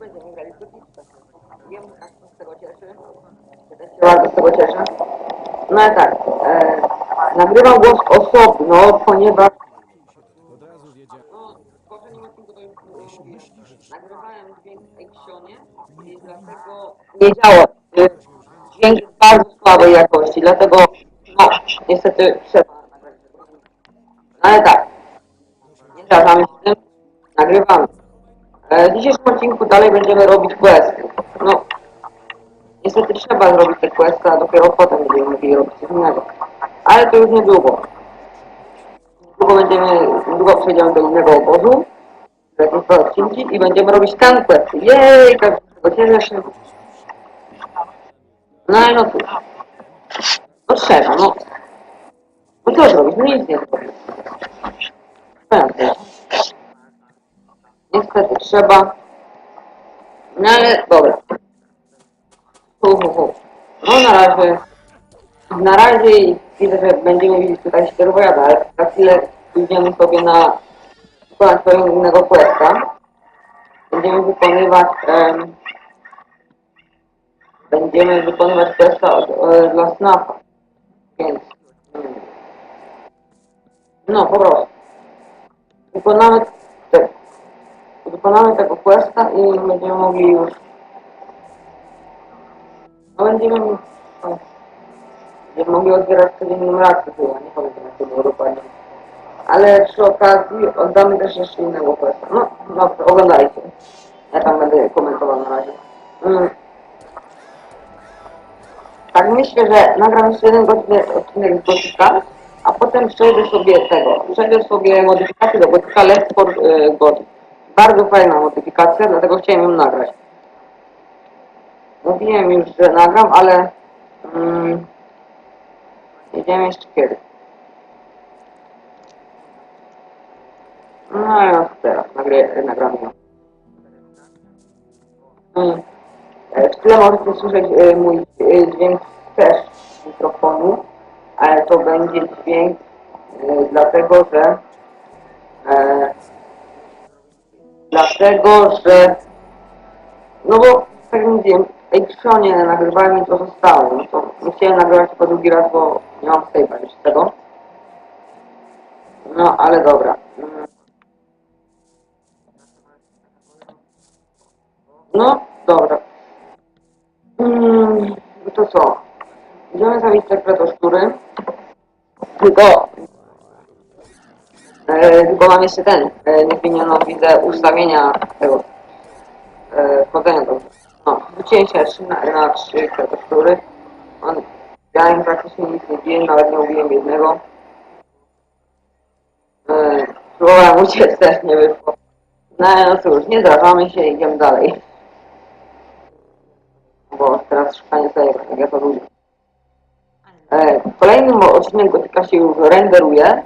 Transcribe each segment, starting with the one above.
będziemy grali kotwiczkę. Wiem, jak się z tego cieszy. Ja też się bardzo z tego cieszę. No ale tak, e, nagrywam głos osobno, ponieważ no, w poprzednim odcinku to już mówiłem. Nagrywałem dźwięk w Exionie i dlatego nie działa. Dźwięk jest bardzo słabej jakości, dlatego no, niestety trzeba nagrać. Ale tak, nie zgadzamy się z tym, nagrywamy. E, W dzisiejszym odcinku dalej będziemy robić questy. No, niestety trzeba zrobić te questy, a dopiero potem będziemy mogli robić coś innego. Ale to już niedługo. Niedługo będziemy, niedługo przejdziemy do innego obozu, do odcinki i będziemy robić ten quest. Jej, tak się cieszę się. No ale no cóż. No trzeba, no. No co zrobić? No nic nie zrobić. Zrobię? Niestety trzeba. No ale dobra. Hu, hu, hu. No na razie. Na razie widzę, że będziemy mieli tutaj sterowojada, ale za chwilę pójdziemy sobie na wykonać swojego innego questa. Będziemy wykonywać em, będziemy wykonywać questa od, e, dla Snafa. Więc mm, no po prostu. Wykonamy te, wykonamy tego questa i będziemy mogli już no będziemy no, będziemy mogli odbierać codziennym racji chyba, nie pamiętam jak to było dokładnie. Ale przy okazji oddamy też jeszcze innego questa. No, no oglądajcie. Ja tam będę komentował na razie. Mm. Tak myślę, że nagram jeszcze jeden godziny odcinek z Gotika, a potem przejdę sobie tego, przejdę sobie modyfikację do Gotika Left for y, God. Bardzo fajna modyfikacja, dlatego chciałem ją nagrać. Mówiłem już, że nagram, ale mm, wiem jeszcze kiedy. No ja teraz nagry, nagram ją. Mm. E, W tle możecie słyszeć e, mój e, dźwięk też z mikrofonu, ale to będzie dźwięk e, dlatego, że e, dlatego, że no bo tak jak mówiłem, w Exonie nagrywałem i to zostało, no to nie chciałem nagrywać tylko drugi raz, bo nie mam save'a już tego. No ale dobra. No, dobra. Mm, no to co? Idziemy zabić te kretoszczury. Tylko... E, tylko mam jeszcze ten. E, nie zmieniono, widzę, ustawienia tego. E, wchodzenia do... No, wróciłem się na, na trzy kretoszczury. On... Ja im praktycznie nic nie biłem, nawet nie ubiłem jednego. E, próbowałem uciec, też nie wyszło. No, no cóż, nie zrażamy się, idziemy dalej bo teraz szukanie sobie jak ja to lubię. E, kolejny odcinek Gotyka się już renderuje.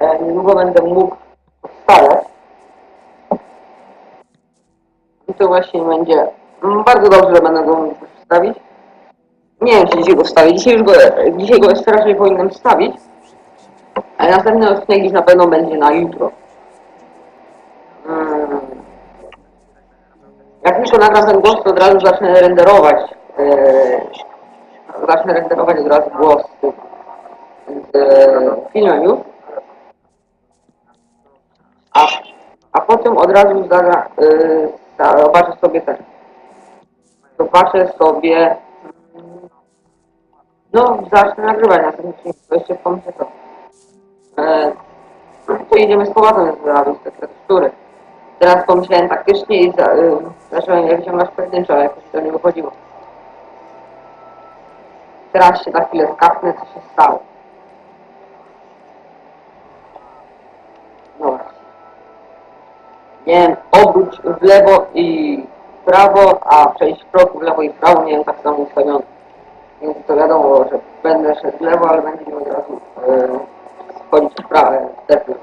E, niedługo będę mógł wstawiać. I to właśnie będzie mm, bardzo dobrze, że będę go mógł wstawić. Nie wiem, czy dzisiaj go wstawię. Dzisiaj już go, dzisiaj go jeszcze raczej powinienem wstawić. Ale następny odcinek już na pewno będzie na jutro. Mm. Jak tylko nagram ten głos, to od razu zacznę renderować. Yy, zacznę renderować od razu głos z, z filmem już. A, a potem od razu zagra, yy, zobaczę sobie ten. Zobaczę sobie. No, zacznę nagrywać na tym to jeszcze pomyślę co. E, no to idziemy z powrotem zrobić te tekstury. Teraz pomyślałem taktycznie i za, y, zacząłem je wyciągać pojedynczo, ale jakoś to nie wychodziło. Teraz się na chwilę skapnę, co się stało. Dobra. Nie wiem, obróć w lewo i w prawo, a przejść w w lewo i w prawo miałem tak samo ustawione. Więc to wiadomo, że będę szedł w lewo, ale będzie mi od razu yy, schodzić w prawo, w lewo.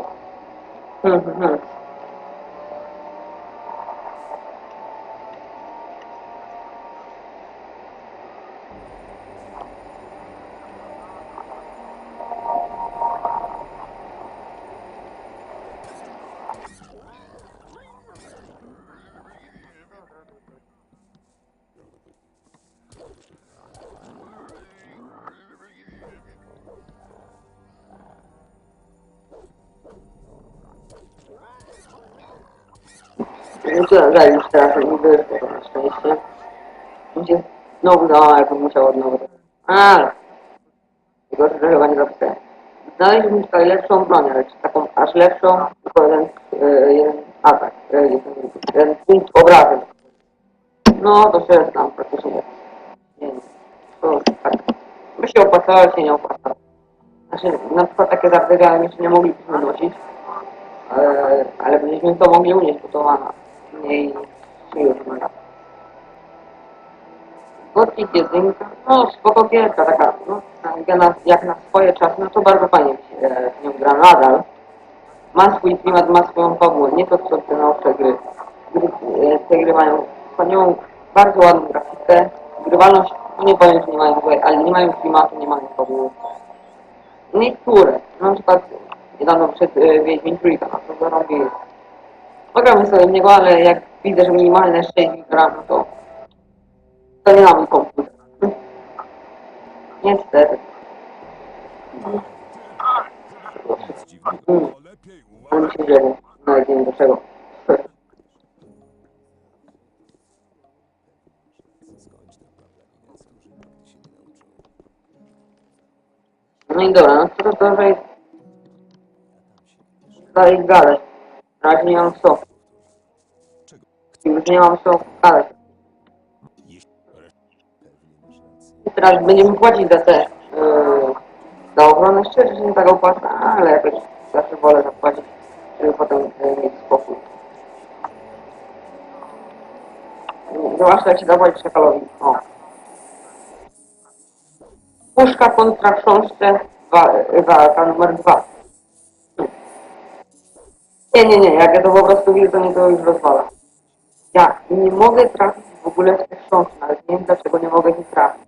To dalej już teraz to na szczęście. Będzie znowu no, jak musiał od nowa. Ale tego że chyba nie zapisałem. Znaleźliśmy tutaj lepszą broń, ale taką aż lepszą, tylko jeden, e, jeden atak, e, jeden, jeden punkt obrażeń. No to się tam praktycznie nie. Nie. To tak. By się opłacało, się nie opłacało. Znaczy, na przykład takie zabiegania jeszcze nie moglibyśmy nosić, ale, ale byśmy to mogli unieść, bo to ma siły wymaga. Gothic jedynka, no spoko gierka taka, no jak na, jak na swoje czasy, no to bardzo fajnie się e, w nią gra nadal. Ma swój klimat, ma swoją fabułę, nie to co te nowsze gry. gry e, te gry mają wspaniałą, bardzo ładną grafikę, grywalność, no nie powiem, że nie mają złej, ale nie mają klimatu, nie mają fabuły. Niektóre, na przykład niedawno przed e, Wiedźmin Trójka, no to zarobię jest. Pogramy sobie niego, ale jak widzę, że minimalne 6 gram, no to to nie mam komputer. Niestety. Mm. Ale wzięło. Nawet nie wiem do czego. No i dobra, no to dalej... Dalej gadać. Razie nie mam co. Już nie mam co. I teraz będziemy płacić za te... Yy, za ochronę szczerze się nie tak opłaca, ale jakoś zawsze wolę zapłacić, żeby potem yy, mieć spokój. Zwłaszcza jak się zapłacić szakalowi. O. Puszka kontra książce wa- walka numer dwa. Nie, nie, nie, jak ja to po prostu widzę, to mnie to już rozwala. Ja nie mogę trafić w ogóle w te książki, nawet nie wiem dlaczego nie mogę ich trafić.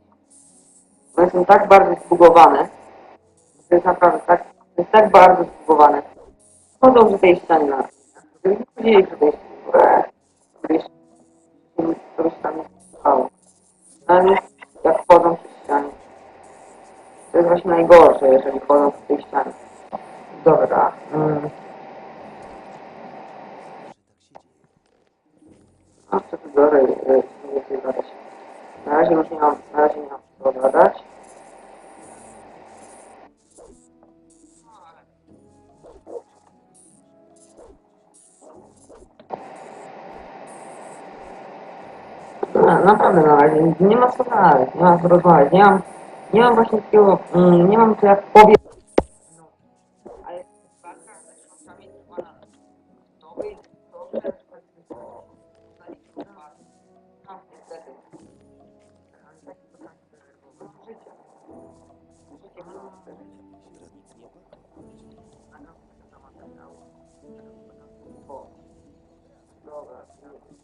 One są tak bardzo zbugowane. To jest naprawdę tak, to jest tak bardzo zbugowane. Chodzą przy tej ścianie na Gdybyśmy chodzili przy tej ścianie, to byś, to tam nie stało. Ale jak chodzą przy ścianie. To jest właśnie najgorsze, jeżeli chodzą przy tej ścianie. Dobra. Mm. A co tu dalej y, więcej gadać? Na razie już nie mam, na razie nie mam co gadać. No, naprawdę na razie nie ma co gadać, nie ma co rozmawiać, nie mam, nie mam właśnie takiego, mm, nie mam co jak powiem. No, ale walka z książkami trwa na nowej,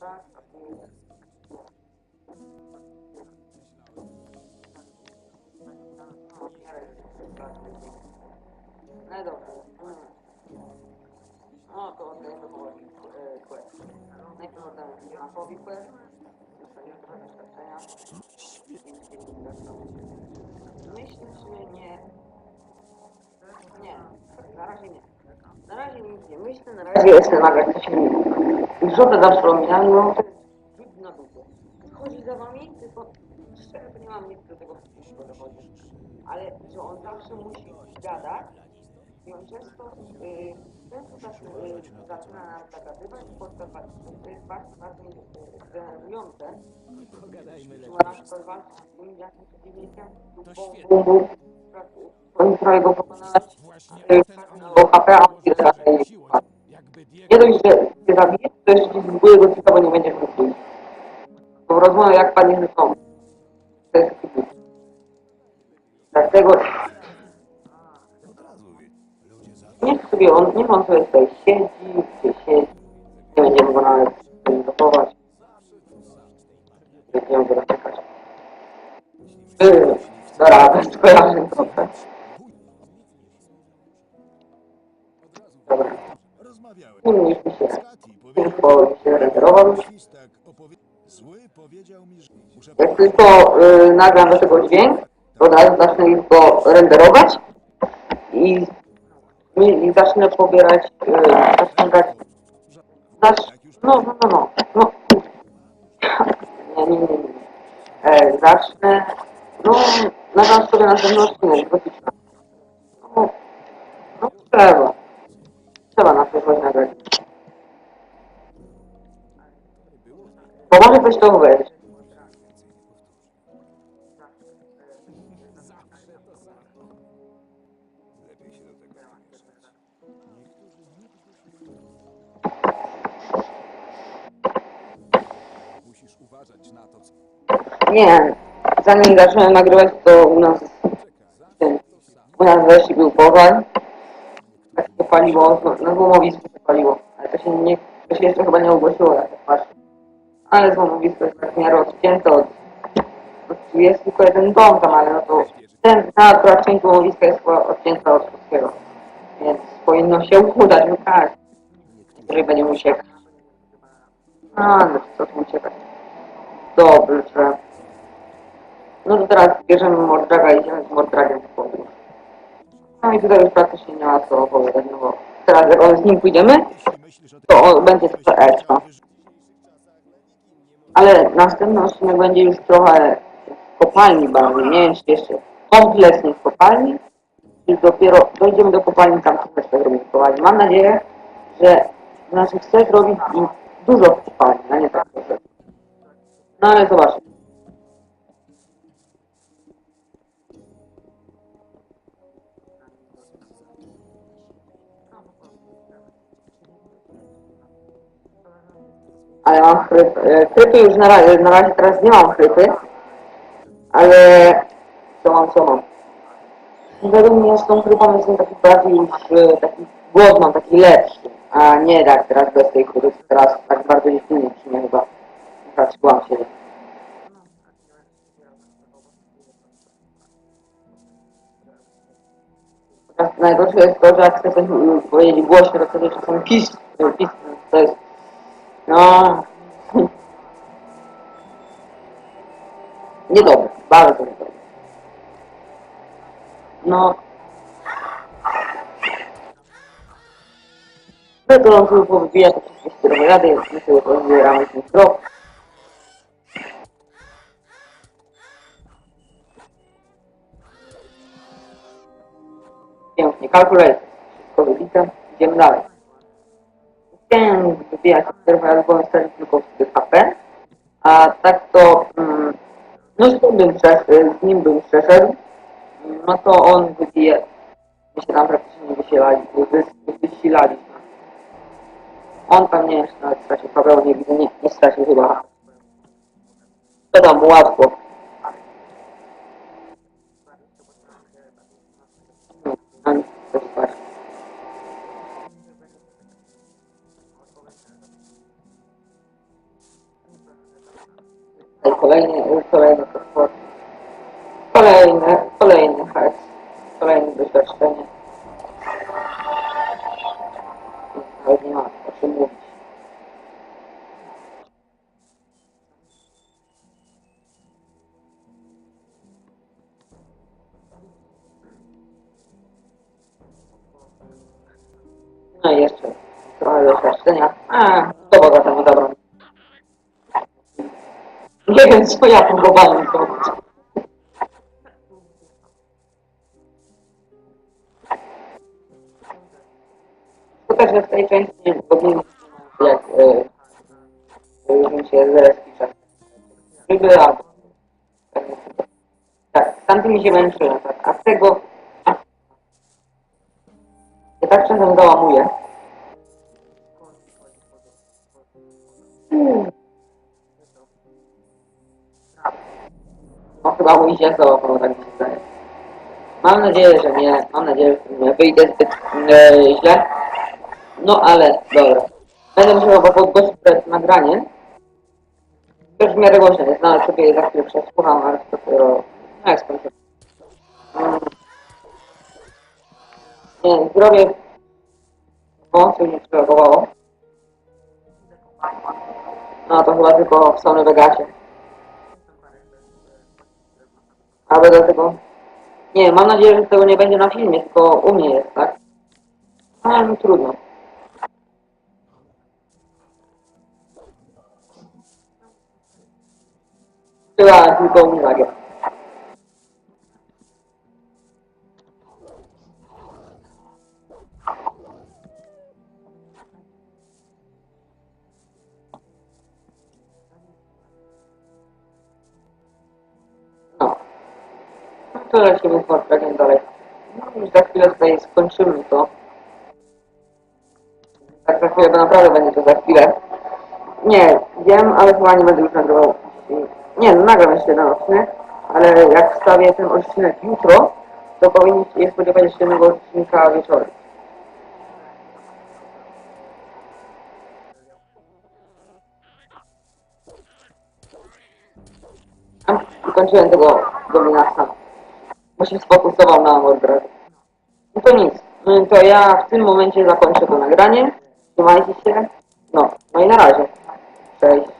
No dobra. No to oddajemy quest. Najpierw oddamy Machowi quest. Dostaniemy trochę doświadczenia. Myślę, że nie... Nie, na razie nie. Na razie nic nie myślę, na razie jestem nagle coś Żotę zawsze ominami, no to jest rzut na dupę. Chodzi za wami, tylko szczerze to nie mam nic do tego wszystkiego dochodzi. Ale że on zawsze musi gadać i on często, y, często zaczyna, y, zaczyna nam zagadywać podczas walki. To jest bardzo, bardzo y, denerwujące. Pogadajmy lepiej. ma na przykład walczyć z jakimś przeciwnikiem. Oni trochę go pokonać, y, o HP, a on się nie dość, że cię zabije, to jeszcze ci zbuduje go tylko, bo nie będziesz wyjść. Bo rozmowę jak padniesz z tą. To jest ból. Dlatego niech sobie on, niech on sobie tutaj siedzi, gdzie siedzi. Nie będziemy go nawet prezentować. Będziemy go naczekać. Yy, co radę, co radę, co radę. Mi się się renderował. Jak tylko y, nagram do tego dźwięk, to zaraz zacznę go renderować i, i, i zacznę pobierać, y, zaciągać, zacz, no, no, no, no, no, nie, nie, nie, nie. E, zacznę, no, mógł wrócić na... No, no trzeba. Trzeba na przyszłość nagrać. Bo może coś to mieszać. Musisz uważać na to, co Nie, zanim zacząłem nagrywać, to u nas, ten, u nas wreszcie był pożar. Tak się paliło, no, na złomowisku się paliło, ale to się nie, to się jeszcze chyba nie ogłosiło, jak tak patrzę. Ale złomowisko jest tak w miarę odcięte od, od, jest tylko jeden dom tam, ale no to ten, ta akurat część złomowiska jest odcięta od wszystkiego. Więc powinno się udać wygrać, jeżeli będzie uciekać. A, no co tu uciekać. Dobrze. No to teraz bierzemy Mordraga i idziemy z Mordragiem w podróż. No i tutaj już praktycznie nie ma co opowiadać, no bo teraz jak z nim pójdziemy, to on będzie super extra. Ale następny odcinek będzie już trochę w kopalni bardziej, nie wiem czy jeszcze kompletnie w kopalni i dopiero dojdziemy do kopalni, tam trochę robimy w kopalni. Mam nadzieję, że znaczy chcę zrobić dużo w kopalni, a nie tak trochę. No ale zobaczmy. Ale mam chryp, e, chrypy już na razie, na razie teraz nie mam chrypy, ale co mam, co mam. Według mnie z tą chrypą jestem taki bardziej już e, taki głodny, taki lepszy, a nie tak teraz bez tej chrypy, teraz tak bardzo nie silnie przy chyba zatrzymałam się. Najgorsze jest to, że jak chcę powiedzieć głośno, to wtedy czasem pis, pis, to jest, ああ。ニドル、バルトレドル。の。ベトロ・フープ・ビアとキスしてるのが、で、ミスを取り入れられるですけど。ゲームにカルクライズ、ゲームラー。Wybijać serwer albo tylko wtedy HP. A tak to... Mm, no z nim bym z nim bym przeszedł. No to on wybije... My się tam praktycznie nie wysilali, wys- wysilaliśmy. On tam nie jest nawet stracił nie widzę, nie, nie stracił chyba. To tam łatwo. Kolejny, kolejny transport. Kolejny, kolejny hajs. Kolejne doświadczenie. Nawet nie ma o czym mówić. No i jeszcze trochę doświadczenia. A, do bogatego dobra. Nie wiem, co ja próbowałem zrobić. To też w tej części nie powinien jak e, się zrespiczał. Ryby albo. Tak, z tamtymi się męczyłem, tak. A z tego... A, ja tak czasem załamuję. Hmm. No chyba mój się załapał, tak mi się zdaje. Mam nadzieję, że nie. Mam nadzieję, że nie wyjdę zbyt e, źle. No ale dobra. Będę musiał chyba podgłosić nagranie. To już w miarę głośno jest, no ale sobie za chwilę przesłucham, ale to dopiero... No jak skończę. Mm. Nie, zdrowie... O, coś nie przereagowało. No to chyba tylko w Sony Vegasie. Ale dlatego... Nie, mam nadzieję, że tego nie będzie na filmie, tylko u mnie jest, tak? Ale no trudno. Chyba tylko uwagę. Naprawdę będzie to za chwilę. Nie, wiem, ale chyba nie będę już nagrywał. Nie, no nagram jeszcze jeden odcinek, ale jak wstawię ten odcinek jutro, to powinniście się spodziewać jeszcze jednego odcinka wieczorem. Ukończyłem tego dominasa. Bo się sfokusował na Mordred. No to nic. No To ja w tym momencie zakończę to nagranie. Trzymajcie się. No, no i na razie. Cześć.